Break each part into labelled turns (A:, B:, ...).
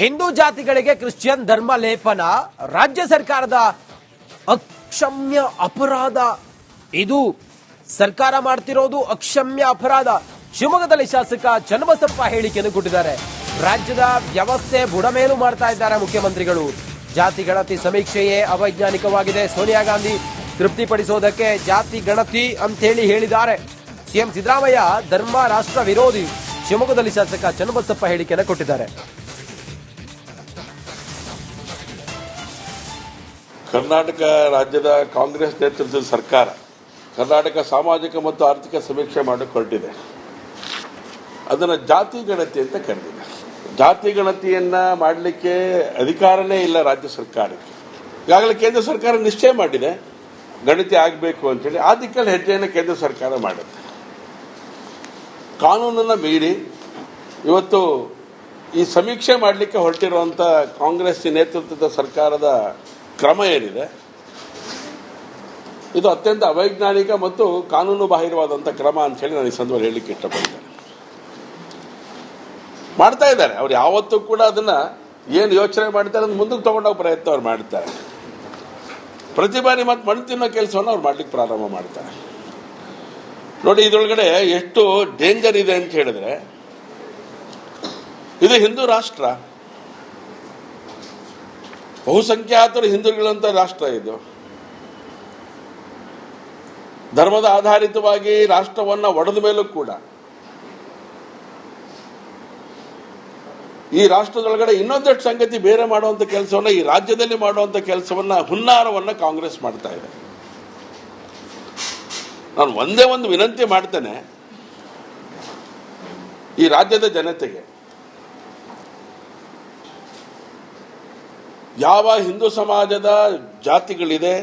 A: ಹಿಂದೂ ಜಾತಿಗಳಿಗೆ ಕ್ರಿಶ್ಚಿಯನ್ ಧರ್ಮ ಲೇಪನ ರಾಜ್ಯ ಸರ್ಕಾರದ ಅಕ್ಷಮ್ಯ ಅಪರಾಧ. ಇದು ಸರ್ಕಾರ ಮಾಡ್ತಿರೋದು ಅಕ್ಷಮ್ಯ ಅಪರಾಧ. ಶಿವಮೊಗ್ಗದಲ್ಲಿ ಶಾಸಕ ಚನ್ನಬಸಪ್ಪ ಹೇಳಿಕೆಯನ್ನು ಕೊಟ್ಟಿದ್ದಾರೆ. ರಾಜ್ಯದ ವ್ಯವಸ್ಥೆ ಬುಡಮೇಲು ಮಾಡ್ತಾ ಇದ್ದಾರೆ ಮುಖ್ಯಮಂತ್ರಿಗಳು. ಜಾತಿ ಗಣತಿ ಸಮೀಕ್ಷೆಯೇ ಅವೈಜ್ಞಾನಿಕವಾಗಿದೆ. ಸೋನಿಯಾ ಗಾಂಧಿ ತೃಪ್ತಿಪಡಿಸೋದಕ್ಕೆ ಜಾತಿ ಗಣತಿ ಅಂತೇಳಿ ಹೇಳಿದ್ದಾರೆ. ಸಿಎಂ ಸಿದ್ದರಾಮಯ್ಯ ಧರ್ಮ, ರಾಷ್ಟ್ರ ವಿರೋಧಿ. ಶಿವಮೊಗ್ಗದಲ್ಲಿ ಶಾಸಕ ಚನ್ನಬಸಪ್ಪ ಹೇಳಿಕೆಯನ್ನು ಕೊಟ್ಟಿದ್ದಾರೆ.
B: ಕರ್ನಾಟಕ ರಾಜ್ಯದ ಕಾಂಗ್ರೆಸ್ ನೇತೃತ್ವದ ಸರ್ಕಾರ ಕರ್ನಾಟಕ ಸಾಮಾಜಿಕ ಮತ್ತು ಆರ್ಥಿಕ ಸಮೀಕ್ಷೆ ಮಾಡಿಕೊಂಡಿದೆ ಅದನ್ನು ಜಾತಿ ಗಣತಿ ಅಂತ ಕರೆದಿದೆ. ಜಾತಿ ಗಣತಿಯನ್ನ ಮಾಡಲಿಕ್ಕೆ ಅಧಿಕಾರನೇ ಇಲ್ಲ ರಾಜ್ಯ ಸರ್ಕಾರಕ್ಕೆ. ಈಗಾಗಲೇ ಕೇಂದ್ರ ಸರ್ಕಾರ ನಿಶ್ಚಯ ಮಾಡಿದೆ. ಗಣತಿ ಆಗಬೇಕು ಅಂತೇಳಿ. ಆ ದಿಕ್ಕಲ್ಲಿ ಹೆಜ್ಜೆಯನ್ನು ಕೇಂದ್ರ ಸರ್ಕಾರ ಮಾಡುತ್ತೆ. ಕಾನೂನನ್ನು ಮೀರಿ ಇವತ್ತು ಈ ಸಮೀಕ್ಷೆ ಮಾಡಲಿಕ್ಕೆ ಹೊರಟಿರುವಂಥ ಕಾಂಗ್ರೆಸ್ ನೇತೃತ್ವದ ಸರ್ಕಾರದ ಕ್ರಮ ಏನಿದೆ? ಇದು ಅತ್ಯಂತ ಅವೈಜ್ಞಾನಿಕ ಮತ್ತು ಕಾನೂನು ಬಾಹಿರವಾದಂಥ ಕ್ರಮ ಅಂತ ಹೇಳಿ ನಾನು ಈ ಸಂದರ್ಭದಲ್ಲಿ ಹೇಳಲಿಕ್ಕೆ ಇಷ್ಟಪಡ್ತೇನೆ ಮಾಡ್ತಾ ಇದ್ದಾರೆ. ಅವ್ರು ಯಾವತ್ತೂ ಕೂಡ ಅದನ್ನ ಏನು ಯೋಚನೆ ಮಾಡ್ತಾರೆ ಅದನ್ನ ಮುಂದಕ್ಕೆ ತಗೊಂಡೋಗೋ ಪ್ರಯತ್ನ ಅವ್ರು ಮಾಡ್ತಾರೆ. ಪ್ರತಿ ಬಾರಿ ಮತ್ತೆ ಮಣ್ಣು ತಿನ್ನೋ ಕೆಲಸವನ್ನು ಅವ್ರು ಮಾಡ್ಲಿಕ್ಕೆ ಪ್ರಾರಂಭ ಮಾಡ್ತಾರೆ. ನೋಡಿ, ಇದರೊಳಗಡೆ ಎಷ್ಟು ಡೇಂಜರ್ ಇದೆ ಅಂತ ಹೇಳಿದ್ರೆ, ಇದು ಹಿಂದೂ ರಾಷ್ಟ್ರ. ಬಹುಸಂಖ್ಯಾತರು ಹಿಂದೂಗಳಂತ ರಾಷ್ಟ್ರ ಇದು. ಧರ್ಮದ ಆಧಾರಿತವಾಗಿ ರಾಷ್ಟ್ರವನ್ನ ಒಡೆದ ಮೇಲೂ ಕೂಡ. ಈ ರಾಷ್ಟ್ರದೊಳಗಡೆ ಇನ್ನೊಂದಷ್ಟು ಸಂಗತಿ ಬೇರೆ ಮಾಡುವಂತ ಕೆಲಸವನ್ನ ಈ ರಾಜ್ಯದಲ್ಲಿ ಮಾಡುವಂತ ಕೆಲಸವನ್ನ ಹುನ್ನಾರವನ್ನ ಕಾಂಗ್ರೆಸ್ ಮಾಡ್ತಾ ಇದೆ. ನಾನು ಒಂದೇ ಒಂದು ವಿನಂತಿ ಮಾಡ್ತೇನೆ, ಈ ರಾಜ್ಯದ ಜನತೆಗೆ. ಯಾವ ಹಿಂದೂ ಸಮಾಜದ ಜಾತಿಗಳಿದೆ?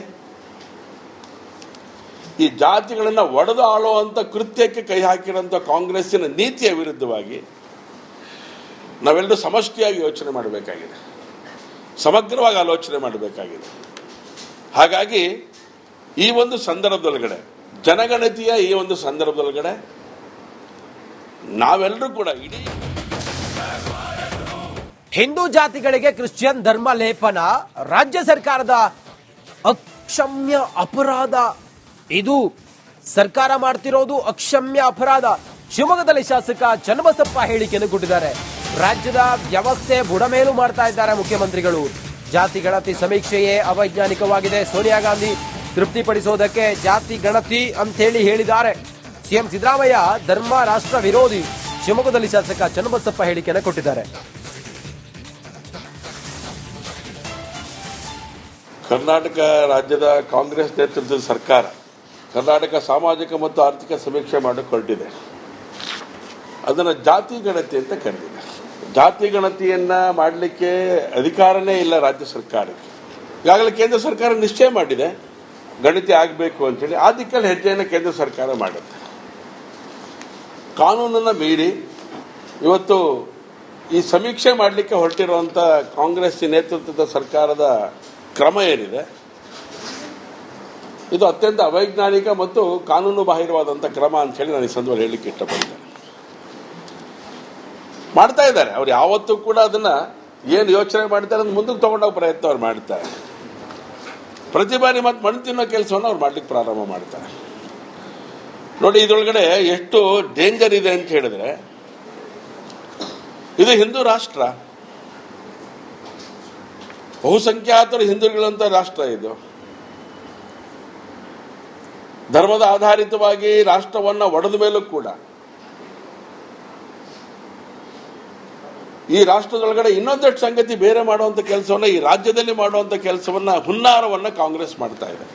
B: ಈ ಜಾತಿಗಳನ್ನು ಒಡೆದು ಆಳುವಂಥ ಕೃತ್ಯಕ್ಕೆ ಕೈ ಹಾಕಿರೋಂಥ ಕಾಂಗ್ರೆಸ್ಸಿನ ನೀತಿಯ ವಿರುದ್ಧವಾಗಿ ನಾವೆಲ್ಲರೂ ಸಮಷ್ಟಿಯಾಗಿ ಯೋಚನೆ ಮಾಡಬೇಕಾಗಿದೆ. ಸಮಗ್ರವಾಗಿ ಆಲೋಚನೆ ಮಾಡಬೇಕಾಗಿದೆ. ಹಾಗಾಗಿ ಈ ಒಂದು ಸಂದರ್ಭದೊಳಗಡೆ, ಜನಗಣತಿಯ ಈ ಒಂದು ಸಂದರ್ಭದೊಳಗಡೆ ನಾವೆಲ್ಲರೂ ಕೂಡ ಇಡೀ
A: ಹಿಂದೂ ಜಾತಿಗಳಿಗೆ ಕ್ರಿಶ್ಚಿಯನ್ ಧರ್ಮ ಲೇಪನ ರಾಜ್ಯ ಸರ್ಕಾರದ ಅಕ್ಷಮ್ಯ ಅಪರಾಧ. ಇದು ಸರ್ಕಾರ ಮಾಡ್ತಿರೋದು ಅಕ್ಷಮ್ಯ ಅಪರಾಧ. ಶಿವಮೊಗ್ಗದಲ್ಲಿ ಶಾಸಕ ಚನ್ನಬಸಪ್ಪ ಹೇಳಿಕೆಯನ್ನು ಕೊಟ್ಟಿದ್ದಾರೆ. ರಾಜ್ಯದ ವ್ಯವಸ್ಥೆ ಬುಡಮೇಲು ಮಾಡ್ತಾ ಇದ್ದಾರೆ ಮುಖ್ಯಮಂತ್ರಿಗಳು. ಜಾತಿ ಗಣತಿ ಸಮೀಕ್ಷೆಯೇ ಅವೈಜ್ಞಾನಿಕವಾಗಿದೆ. ಸೋನಿಯಾ ಗಾಂಧಿ ತೃಪ್ತಿಪಡಿಸೋದಕ್ಕೆ ಜಾತಿ ಗಣತಿ ಅಂತೇಳಿ ಹೇಳಿದ್ದಾರೆ. ಸಿಎಂ ಸಿದ್ದರಾಮಯ್ಯ ಧರ್ಮ ರಾಷ್ಟ್ರ ವಿರೋಧಿ. ಶಿವಮೊಗ್ಗದಲ್ಲಿ ಶಾಸಕ ಚನ್ನಬಸಪ್ಪ ಹೇಳಿಕೆಯನ್ನು ಕೊಟ್ಟಿದ್ದಾರೆ.
B: ಕರ್ನಾಟಕ ರಾಜ್ಯದ ಕಾಂಗ್ರೆಸ್ ನೇತೃತ್ವದ ಸರ್ಕಾರ ಕರ್ನಾಟಕ ಸಾಮಾಜಿಕ ಮತ್ತು ಆರ್ಥಿಕ ಸಮೀಕ್ಷೆ ಮಾಡಿಕೊಂಡಿದೆ ಅದನ್ನು ಜಾತಿ ಗಣತಿ ಅಂತ ಕರೆದಿದೆ ಜಾತಿ ಗಣತಿಯನ್ನ ಮಾಡಲಿಕ್ಕೆ ಅಧಿಕಾರನೇ ಇಲ್ಲ ರಾಜ್ಯ ಸರ್ಕಾರಕ್ಕೆ. ಈಗಾಗಲೇ ಕೇಂದ್ರ ಸರ್ಕಾರ ನಿಶ್ಚಯ ಮಾಡಿದೆ, ಗಣತಿ ಆಗಬೇಕು ಅಂತೇಳಿ. ಆ ದಿಕ್ಕಲ್ಲಿ ಹೆಜ್ಜೆಯನ್ನು ಕೇಂದ್ರ ಸರ್ಕಾರ ಮಾಡುತ್ತೆ. ಕಾನೂನನ್ನು ಮೀರಿ ಇವತ್ತು ಈ ಸಮೀಕ್ಷೆ ಮಾಡಲಿಕ್ಕೆ ಹೊರಟಿರುವಂಥ ಕಾಂಗ್ರೆಸ್ ನೇತೃತ್ವದ ಸರ್ಕಾರದ ಕ್ರಮ ಏನಿದೆ? ಇದು ಅತ್ಯಂತ ಅವೈಜ್ಞಾನಿಕ ಮತ್ತು ಕಾನೂನು ಬಾಹಿರವಾದಂಥ ಕ್ರಮ ಅಂತ ಹೇಳಿ ನಾನು ಈ ಸಂದರ್ಭದಲ್ಲಿ ಹೇಳಲಿಕ್ಕೆ ಇಷ್ಟಪಡ್ತೇನೆ. ಮಾಡ್ತಾ ಇದ್ದಾರೆ. ಅವ್ರು ಯಾವತ್ತೂ ಕೂಡ ಅದನ್ನ ಏನು ಯೋಚನೆ ಮಾಡ್ತಾರೆ ಅದನ್ನ ಮುಂದಕ್ಕೆ ತಗೊಂಡೋಗೋ ಪ್ರಯತ್ನ ಅವ್ರು ಮಾಡ್ತಾರೆ. ಪ್ರತಿ ಬಾರಿ ಮತ್ತು ಮಣ್ಣು ತಿನ್ನೋ ಕೆಲಸವನ್ನು ಅವ್ರು ಮಾಡ್ಲಿಕ್ಕೆ ಪ್ರಾರಂಭ ಮಾಡ್ತಾರೆ. ನೋಡಿ, ಇದರೊಳಗಡೆ ಎಷ್ಟು ಡೇಂಜರ್ ಇದೆ ಅಂತ ಹೇಳಿದ್ರೆ, ಇದು ಹಿಂದೂ ರಾಷ್ಟ್ರ. ಬಹುಸಂಖ್ಯಾತರು ಹಿಂದೂಗಳಂತ ರಾಷ್ಟ್ರ ಇದು. ಧರ್ಮದ ಆಧಾರಿತವಾಗಿ ರಾಷ್ಟ್ರವನ್ನ ಒಡೆದ ಮೇಲೂ ಕೂಡ. ಈ ರಾಷ್ಟ್ರದೊಳಗಡೆ ಇನ್ನೊಂದಷ್ಟು ಸಂಗತಿ ಬೇರೆ ಮಾಡುವಂಥ ಕೆಲಸವನ್ನ ಈ ರಾಜ್ಯದಲ್ಲಿ ಮಾಡುವಂಥ ಕೆಲಸವನ್ನ ಹುನ್ನಾರವನ್ನ ಕಾಂಗ್ರೆಸ್ ಮಾಡ್ತಾ ಇದೆ.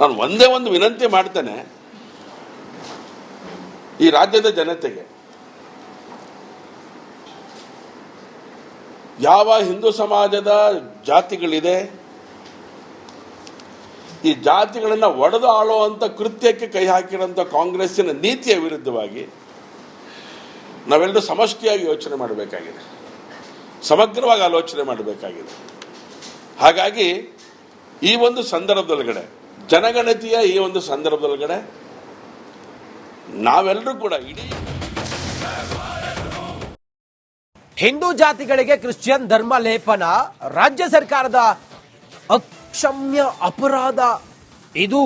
B: ನಾನು ಒಂದೇ ಒಂದು ವಿನಂತಿ ಮಾಡ್ತೇನೆ. ಈ ರಾಜ್ಯದ ಜನತೆಗೆ ಯಾವ ಹಿಂದೂ ಸಮಾಜದ ಜಾತಿಗಳಿದೆ? ಈ ಜಾತಿಗಳನ್ನು ಒಡೆದು ಆಳುವಂಥ ಕೃತ್ಯಕ್ಕೆ ಕೈ ಹಾಕಿರೋಂಥ ಕಾಂಗ್ರೆಸ್ಸಿನ ನೀತಿಯ ವಿರುದ್ಧವಾಗಿ ನಾವೆಲ್ಲರೂ ಸಮಷ್ಟಿಯಾಗಿ ಯೋಚನೆ ಮಾಡಬೇಕಾಗಿದೆ. ಸಮಗ್ರವಾಗಿ ಆಲೋಚನೆ ಮಾಡಬೇಕಾಗಿದೆ. ಹಾಗಾಗಿ ಈ ಒಂದು ಸಂದರ್ಭದೊಳಗಡೆ, ಜನಗಣತಿಯ ಈ ಒಂದು ಸಂದರ್ಭದೊಳಗಡೆ ನಾವೆಲ್ಲರೂ ಕೂಡ ಇಡೀ
A: ಹಿಂದೂ ಜಾತಿಗಳಿಗೆ ಕ್ರಿಶ್ಚಿಯನ್ ಧರ್ಮ ಲೇಪನ ರಾಜ್ಯ ಸರ್ಕಾರದ ಅಕ್ಷಮ್ಯ ಅಪರಾಧ. ಇದು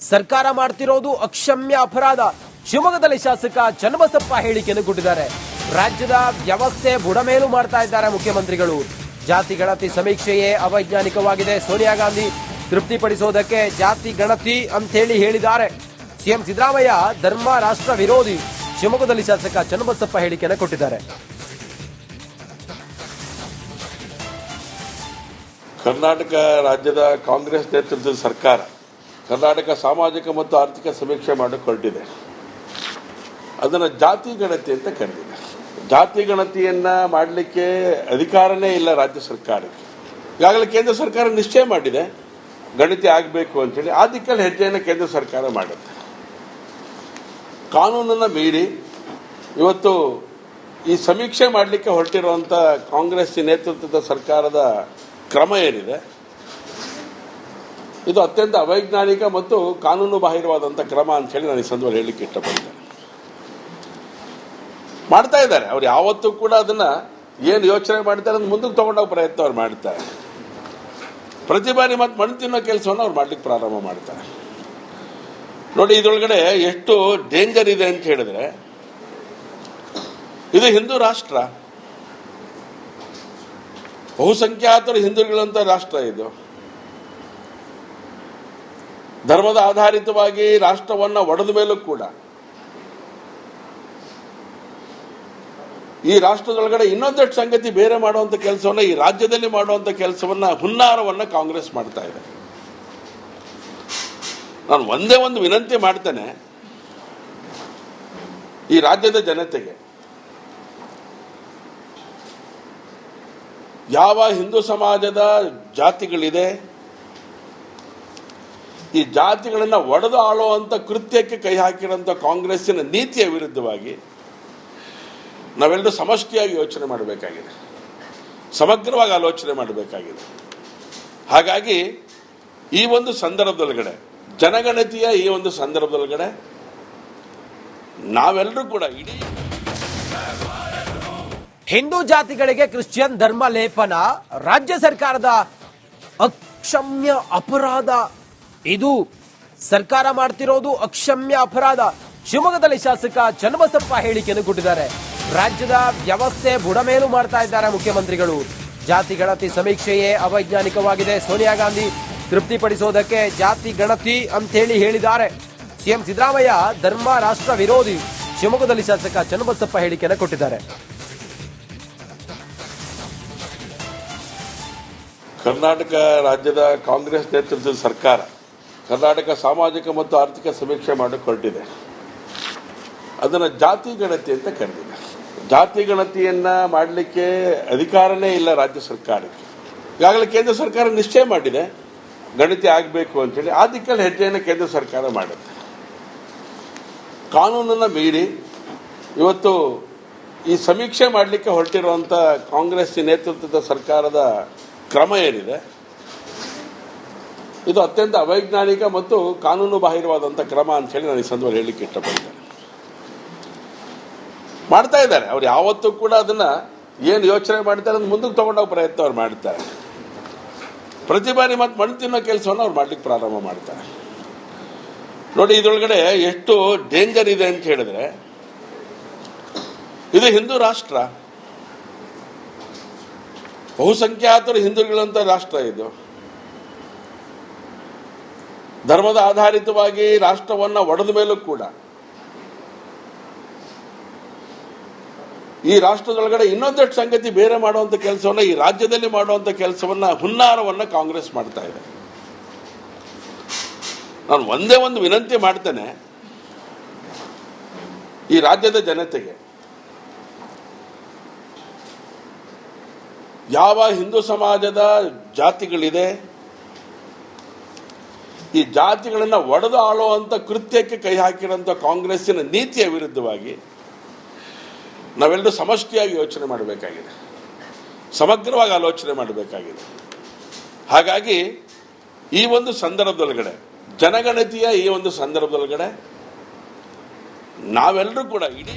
A: ಸರ್ಕಾರ ಮಾಡ್ತಿರೋದು ಅಕ್ಷಮ್ಯ ಅಪರಾಧ. ಶಿವಮೊಗ್ಗದಲ್ಲಿ ಶಾಸಕ ಚನ್ನಬಸಪ್ಪ ಹೇಳಿಕೆಯನ್ನು ಕೊಟ್ಟಿದ್ದಾರೆ. ರಾಜ್ಯದ ವ್ಯವಸ್ಥೆ ಬುಡಮೇಲು ಮಾಡ್ತಾ ಇದ್ದಾರೆ ಮುಖ್ಯಮಂತ್ರಿಗಳು. ಜಾತಿ ಗಣತಿ ಸಮೀಕ್ಷೆಯೇ ಅವೈಜ್ಞಾನಿಕವಾಗಿದೆ. ಸೋನಿಯಾ ಗಾಂಧಿ ತೃಪ್ತಿಪಡಿಸೋದಕ್ಕೆ ಜಾತಿ ಗಣತಿ ಅಂತೇಳಿ ಹೇಳಿದ್ದಾರೆ. ಸಿಎಂ ಸಿದ್ದರಾಮಯ್ಯ ಧರ್ಮ ರಾಷ್ಟ್ರ ವಿರೋಧಿ. ಶಿವಮೊಗ್ಗದಲ್ಲಿ ಶಾಸಕ ಚನ್ನಬಸಪ್ಪ ಹೇಳಿಕೆಯನ್ನು ಕೊಟ್ಟಿದ್ದಾರೆ.
B: ಕರ್ನಾಟಕ ರಾಜ್ಯದ ಕಾಂಗ್ರೆಸ್ ನೇತೃತ್ವದ ಸರ್ಕಾರ ಕರ್ನಾಟಕ ಸಾಮಾಜಿಕ ಮತ್ತು ಆರ್ಥಿಕ ಸಮೀಕ್ಷೆ ಮಾಡಿಕೊಂಡಿದೆ ಅದನ್ನು ಜಾತಿ ಗಣತಿ ಅಂತ ಕರೆದಿದೆ ಜಾತಿ ಗಣತಿಯನ್ನ ಮಾಡಲಿಕ್ಕೆ ಅಧಿಕಾರನೇ ಇಲ್ಲ ರಾಜ್ಯ ಸರ್ಕಾರಕ್ಕೆ. ಈಗಾಗಲೇ ಕೇಂದ್ರ ಸರ್ಕಾರ ನಿಶ್ಚಯ ಮಾಡಿದೆ, ಗಣತಿ ಆಗಬೇಕು ಅಂತೇಳಿ. ಆ ದಿಕ್ಕಲ್ಲಿ ಹೆಜ್ಜೆಯನ್ನು ಕೇಂದ್ರ ಸರ್ಕಾರ ಮಾಡುತ್ತೆ. ಕಾನೂನನ್ನು ಮೀರಿ ಇವತ್ತು ಈ ಸಮೀಕ್ಷೆ ಮಾಡಲಿಕ್ಕೆ ಹೊರಟಿರುವಂಥ ಕಾಂಗ್ರೆಸ್ ನೇತೃತ್ವದ ಸರ್ಕಾರದ ಕ್ರಮ ಏನಿದೆ? ಇದು ಅತ್ಯಂತ ಅವೈಜ್ಞಾನಿಕ ಮತ್ತು ಕಾನೂನು ಬಾಹಿರವಾದಂಥ ಕ್ರಮ ಅಂತ ಹೇಳಿ ನಾನು ಈ ಸಂದರ್ಭದಲ್ಲಿ ಹೇಳಲಿಕ್ಕೆ ಇಷ್ಟಪಡ್ತೇನೆ. ಮಾಡ್ತಾ ಇದ್ದಾರೆ. ಅವ್ರು ಯಾವತ್ತೂ ಕೂಡ ಅದನ್ನ ಏನು ಯೋಚನೆ ಮಾಡ್ತಾರೆ ಅದನ್ನ ಮುಂದಕ್ಕೆ ತಗೊಂಡೋಗೋ ಪ್ರಯತ್ನ ಅವ್ರು ಮಾಡ್ತಾರೆ. ಪ್ರತಿ ಬಾರಿ ಮತ್ತು ಮಣ್ಣು ತಿನ್ನೋ ಕೆಲಸವನ್ನು ಅವ್ರು ಮಾಡ್ಲಿಕ್ಕೆ ಪ್ರಾರಂಭ ಮಾಡ್ತಾರೆ. ನೋಡಿ, ಇದರೊಳಗಡೆ ಎಷ್ಟು ಡೇಂಜರ್ ಇದೆ ಅಂತ ಹೇಳಿದ್ರೆ, ಇದು ಹಿಂದೂ ರಾಷ್ಟ್ರ. ಬಹುಸಂಖ್ಯಾತರು ಹಿಂದೂಗಳಂತ ರಾಷ್ಟ್ರ ಇದು. ಧರ್ಮದ ಆಧಾರಿತವಾಗಿ ರಾಷ್ಟ್ರವನ್ನ ಒಡೆದ ಮೇಲೂ ಕೂಡ. ಈ ರಾಷ್ಟ್ರದೊಳಗಡೆ ಇನ್ನೊಂದಷ್ಟು ಸಂಗತಿ ಬೇರೆ ಮಾಡುವಂಥ ಕೆಲಸವನ್ನ ಈ ರಾಜ್ಯದಲ್ಲಿ ಮಾಡುವಂಥ ಕೆಲಸವನ್ನ ಹುನ್ನಾರವನ್ನ ಕಾಂಗ್ರೆಸ್ ಮಾಡ್ತಾ ಇದೆ. ನಾನು ಒಂದೇ ಒಂದು ವಿನಂತಿ ಮಾಡ್ತೇನೆ. ಈ ರಾಜ್ಯದ ಜನತೆಗೆ ಯಾವ ಹಿಂದೂ ಸಮಾಜದ ಜಾತಿಗಳಿದೆ? ಈ ಜಾತಿಗಳನ್ನ ಒಡೆದು ಆಳುವಂಥ ಕೃತ್ಯಕ್ಕೆ ಕೈ ಹಾಕಿರೋಂಥ ಕಾಂಗ್ರೆಸ್ಸಿನ ನೀತಿಯ ವಿರುದ್ಧವಾಗಿ ನಾವೆಲ್ಲರೂ ಸಮಷ್ಟಿಯಾಗಿ ಯೋಚನೆ ಮಾಡಬೇಕಾಗಿದೆ. ಸಮಗ್ರವಾಗಿ ಆಲೋಚನೆ ಮಾಡಬೇಕಾಗಿದೆ. ಹಾಗಾಗಿ ಈ ಒಂದು ಸಂದರ್ಭದೊಳಗಡೆ, ಜನಗಣತಿಯ ಈ ಒಂದು ಸಂದರ್ಭದೊಳಗಡೆ ನಾವೆಲ್ಲರೂ ಕೂಡ ಇಡೀ
A: ಹಿಂದೂ ಜಾತಿಗಳಿಗೆ ಕ್ರಿಶ್ಚಿಯನ್ ಧರ್ಮ ಲೇಪನ ರಾಜ್ಯ ಸರ್ಕಾರದ ಅಕ್ಷಮ್ಯ ಅಪರಾಧ. ಇದು ಸರ್ಕಾರ ಮಾಡ್ತಿರೋದು ಅಕ್ಷಮ್ಯ ಅಪರಾಧ. ಶಿವಮೊಗ್ಗದಲ್ಲಿ ಶಾಸಕ ಚನ್ನಬಸಪ್ಪ ಹೇಳಿಕೆಯನ್ನು ಕೊಟ್ಟಿದ್ದಾರೆ. ರಾಜ್ಯದ ವ್ಯವಸ್ಥೆ ಬುಡಮೇಲು ಮಾಡ್ತಾ ಇದ್ದಾರೆ ಮುಖ್ಯಮಂತ್ರಿಗಳು. ಜಾತಿ ಗಣತಿ ಸಮೀಕ್ಷೆಯೇ ಅವೈಜ್ಞಾನಿಕವಾಗಿದೆ. ಸೋನಿಯಾ ಗಾಂಧಿ ತೃಪ್ತಿಪಡಿಸೋದಕ್ಕೆ ಜಾತಿ ಗಣತಿ ಅಂತೇಳಿ ಹೇಳಿದ್ದಾರೆ. ಸಿಎಂ ಸಿದ್ದರಾಮಯ್ಯ ಧರ್ಮ, ರಾಷ್ಟ್ರ ವಿರೋಧಿ. ಶಿವಮೊಗ್ಗದಲ್ಲಿ ಶಾಸಕ ಚನ್ನಬಸಪ್ಪ ಹೇಳಿಕೆಯನ್ನು ಕೊಟ್ಟಿದ್ದಾರೆ.
B: ಕರ್ನಾಟಕ ರಾಜ್ಯದ ಕಾಂಗ್ರೆಸ್ ನೇತೃತ್ವದ ಸರ್ಕಾರ ಕರ್ನಾಟಕ ಸಾಮಾಜಿಕ ಮತ್ತು ಆರ್ಥಿಕ ಸಮೀಕ್ಷೆ ಮಾಡಿಕೊಂಡಿದೆ ಅದನ್ನು ಜಾತಿ ಗಣತಿ ಅಂತ ಕರೆದಿದೆ. ಜಾತಿ ಗಣತಿಯನ್ನ ಮಾಡಲಿಕ್ಕೆ ಅಧಿಕಾರನೇ ಇಲ್ಲ ರಾಜ್ಯ ಸರ್ಕಾರಕ್ಕೆ. ಈಗಾಗಲೇ ಕೇಂದ್ರ ಸರ್ಕಾರ ನಿಶ್ಚಯ ಮಾಡಿದೆ. ಗಣತಿ ಆಗಬೇಕು ಅಂತೇಳಿ. ಆ ದಿಕ್ಕಲ್ಲಿ ಹೆಜ್ಜೆಯನ್ನು ಕೇಂದ್ರ ಸರ್ಕಾರ ಮಾಡುತ್ತೆ. ಕಾನೂನನ್ನು ಮೀರಿ ಇವತ್ತು ಈ ಸಮೀಕ್ಷೆ ಮಾಡಲಿಕ್ಕೆ ಹೊರಟಿರುವಂಥ ಕಾಂಗ್ರೆಸ್ ನೇತೃತ್ವದ ಸರ್ಕಾರದ ಕ್ರಮ ಏನಿದೆ? ಇದು ಅತ್ಯಂತ ಅವೈಜ್ಞಾನಿಕ ಮತ್ತು ಕಾನೂನು ಬಾಹಿರವಾದಂಥ ಕ್ರಮ ಅಂತ ಹೇಳಿ ನಾನು ಈ ಸಂದರ್ಭದಲ್ಲಿ ಹೇಳಲಿಕ್ಕೆ ಇಷ್ಟಪಡ್ತೇನೆ ಮಾಡ್ತಾ ಇದ್ದಾರೆ. ಅವ್ರು ಯಾವತ್ತೂ ಕೂಡ ಅದನ್ನ ಏನು ಯೋಚನೆ ಮಾಡ್ತಾರೆ ಅದನ್ನ ಮುಂದಕ್ಕೆ ತಗೊಂಡೋಗೋ ಪ್ರಯತ್ನ ಅವ್ರು ಮಾಡ್ತಾರೆ. ಪ್ರತಿ ಬಾರಿ ಮತ್ತೆ ಮಣ್ಣು ತಿನ್ನೋ ಕೆಲಸವನ್ನು ಅವ್ರು ಮಾಡ್ಲಿಕ್ಕೆ ಪ್ರಾರಂಭ ಮಾಡ್ತಾರೆ. ನೋಡಿ, ಇದರೊಳಗಡೆ ಎಷ್ಟು ಡೇಂಜರ್ ಇದೆ ಅಂತ ಹೇಳಿದ್ರೆ, ಇದು ಹಿಂದೂ ರಾಷ್ಟ್ರ. ಬಹುಸಂಖ್ಯಾತರು ಹಿಂದೂಗಳಂತ ರಾಷ್ಟ್ರ ಇದು. ಧರ್ಮದ ಆಧಾರಿತವಾಗಿ ರಾಷ್ಟ್ರವನ್ನ ಒಡೆದ ಮೇಲೂ ಕೂಡ. ಈ ರಾಷ್ಟ್ರದೊಳಗಡೆ ಇನ್ನೊಂದಷ್ಟು ಸಂಗತಿ ಬೇರೆ ಮಾಡುವಂತ ಕೆಲಸವನ್ನ ಈ ರಾಜ್ಯದಲ್ಲಿ ಮಾಡುವಂತ ಕೆಲಸವನ್ನ ಹುನ್ನಾರವನ್ನ ಕಾಂಗ್ರೆಸ್ ಮಾಡ್ತಾ ಇದೆ. ನಾನು ಒಂದೇ ಒಂದು ವಿನಂತಿ ಮಾಡ್ತೇನೆ, ಈ ರಾಜ್ಯದ ಜನತೆಗೆ. ಯಾವ ಹಿಂದೂ ಸಮಾಜದ ಜಾತಿಗಳಿದೆ? ಈ ಜಾತಿಗಳನ್ನು ಒಡೆದು ಆಳುವಂಥ ಕೃತ್ಯಕ್ಕೆ ಕೈ ಹಾಕಿರೋಂಥ ಕಾಂಗ್ರೆಸ್ಸಿನ ನೀತಿಯ ವಿರುದ್ಧವಾಗಿ ನಾವೆಲ್ಲರೂ ಸಮಷ್ಟಿಯಾಗಿ ಯೋಚನೆ ಮಾಡಬೇಕಾಗಿದೆ. ಸಮಗ್ರವಾಗಿ ಆಲೋಚನೆ ಮಾಡಬೇಕಾಗಿದೆ. ಹಾಗಾಗಿ ಈ ಒಂದು ಸಂದರ್ಭದೊಳಗಡೆ, ಜನಗಣತಿಯ ಈ ಒಂದು ಸಂದರ್ಭದೊಳಗಡೆ ನಾವೆಲ್ಲರೂ ಕೂಡ ಇಡೀ